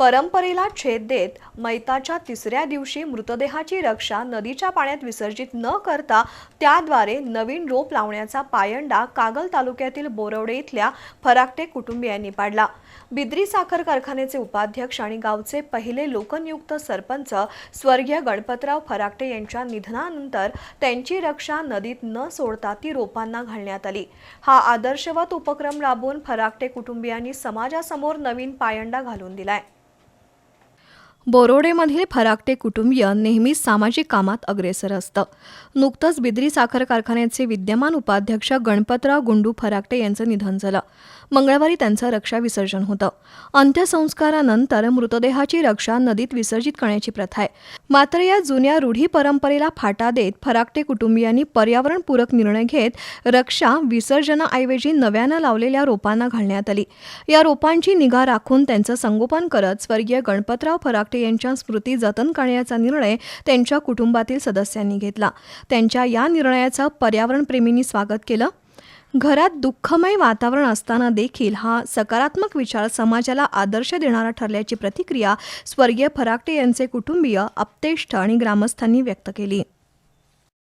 परंपरेला छेद देत मैताच्या तिसऱ्या दिवशी मृतदेहाची रक्षा नदीच्या पाण्यात विसर्जित न करता त्याद्वारे नवीन रोप लावण्याचा पायंडा कागल तालुक्यातील बोरवडे इथल्या फराकटे कुटुंबियांनी पाडला. बिद्री साखर कारखान्याचे उपाध्यक्ष आणि गावचे पहिले लोकनियुक्त सरपंच स्वर्गीय गणपतराव फराकटे यांच्या निधनानंतर त्यांची रक्षा नदीत न सोडता ती रोपांना घालण्यात आली. हा आदर्शवत उपक्रम राबवून फराकटे कुटुंबियांनी समाजासमोर नवीन पायंडा घालून दिलाय. बोरोडेमधील फराकटे कुटुंबीय नेहमीच सामाजिक कामात अग्रेसर असतं. नुकतंच बिद्री साखर कारखान्याचे विद्यमान उपाध्यक्ष गणपतराव गुंडू फराकटे यांचं निधन झालं. मंगळवारी त्यांचं रक्षा विसर्जन होतं. अंत्यसंस्कारानंतर मृतदेहाची रक्षा नदीत विसर्जित करण्याची प्रथा आहे. मात्र या जुन्या रूढी परंपरेला फाटा देत फराकटे कुटुंबियांनी पर्यावरणपूरक निर्णय घेत रक्षा विसर्जनाऐवजी नव्यानं लावलेल्या रोपांना घालण्यात आली. या रोपांची निगा राखून त्यांचं संगोपन करत स्वर्गीय गणपतराव आपटे यांच्या स्मृती जतन करण्याचा निर्णय त्यांच्या कुटुंबातील सदस्यांनी घेतला. त्यांच्या या निर्णयाचं पर्यावरणप्रेमींनी स्वागत केलं. घरात दुःखमय वातावरण असताना देखील हा सकारात्मक विचार समाजाला आदर्श देणारा ठरल्याची प्रतिक्रिया स्वर्गीय फराकटे यांचे कुटुंबीय अप्तेष्ट आणि ग्रामस्थांनी व्यक्त केली.